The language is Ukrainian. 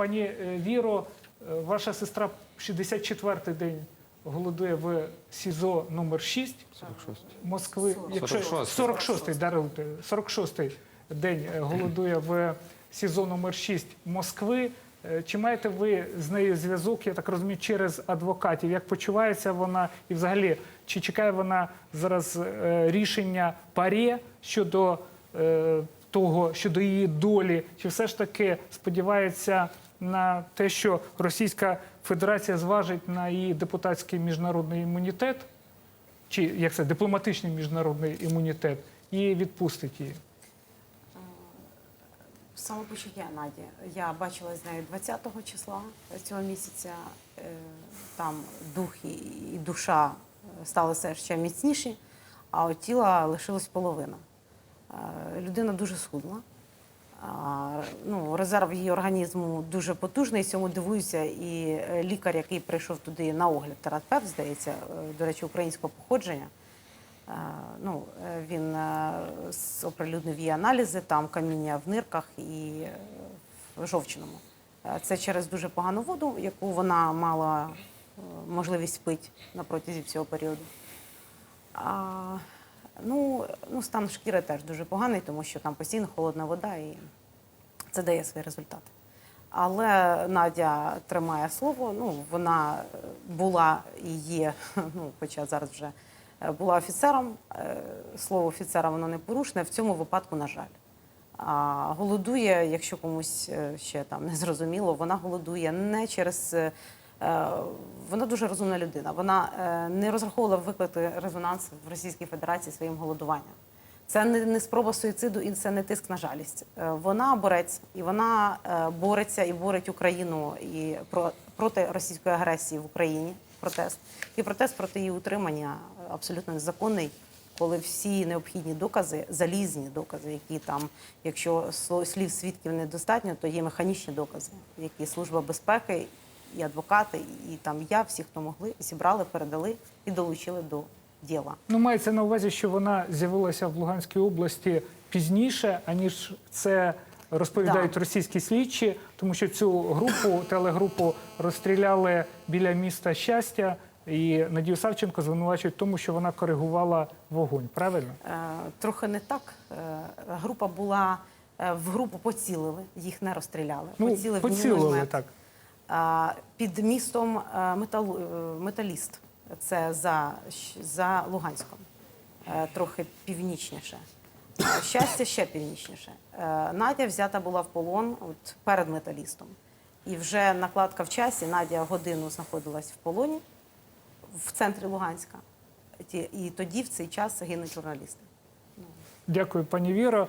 Пані е, Віро, е, ваша сестра 64-й день голодує в СІЗО номер 6 46. Москви. Якщо 46-й. 46-й, даруйте, 46-й день е, голодує в СІЗО номер 6 Москви. Чи маєте ви з нею зв'язок, я так розумію, через адвокатів? Як почувається вона і взагалі, чи чекає вона зараз рішення ПАРЄ щодо того, щодо її долі, чи все ж таки сподівається на те, що Російська Федерація зважить на її депутатський міжнародний імунітет, чи як це дипломатичний міжнародний імунітет, і відпустить її? Самопочуття Наді. Я бачила з нею 20-го числа цього місяця. Е, Там дух і душа стали все ще міцніші, а от тіла лишилась половина. Е, Людина дуже схудла. Ну, резерв її організму дуже потужний. Цьому дивуюся. І е, лікар, який прийшов туди на огляд, терапевт, здається, е, до речі, українського походження. Ну, він оприлюднив її аналізи, там каміння в нирках і в жовчному. Це через дуже погану воду, яку вона мала можливість пити на протязі всього періоду. Ну, ну, стан шкіри теж дуже поганий, тому що там постійно холодна вода і це дає свої результати. Але Надя тримає слово. Ну, вона була і є, ну, хоча зараз вже е, була офіцером. Е, Слово офіцера воно не порушне. В цьому випадку, на жаль. А голодує, якщо комусь е, ще там не зрозуміло, вона голодує не через. Е, Вона дуже розумна людина. Вона е, не розраховувала викликати резонанс в Російській Федерації своїм голодуванням. Це не, спроба суїциду і це не тиск на жалість. Е, Вона борець, і вона бореться і борить Україну і про, проти російської агресії в Україні. Протест і протест проти її утримання абсолютно незаконний, коли всі необхідні докази, залізні докази, які там, якщо слів свідків недостатньо, то є механічні докази, які служба безпеки і адвокати, і там я, всі, хто могли, зібрали, передали і долучили до діла. Ну, мається на увазі, що вона з'явилася в Луганській області пізніше, аніж це розповідають Да. російські слідчі, тому що цю групу, телегрупу розстріляли біля міста щастя. І Надію Савченко звинувачують тому, що вона коригувала вогонь. Правильно? Е, Трохи не так. Е, Група була е, в групу поцілили, їх не розстріляли. Ну, поцілили міномет. так. Під містом е, метал, е, Металіст. Це за, за Луганськом, Е, трохи північніше. Щастя ще північніше. Надя взята була в полон от, перед металістом. І вже накладка в часі. Надя годину знаходилась в полоні в центрі Луганська. І тоді в цей час гинуть журналісти. Дякую, пані Віро.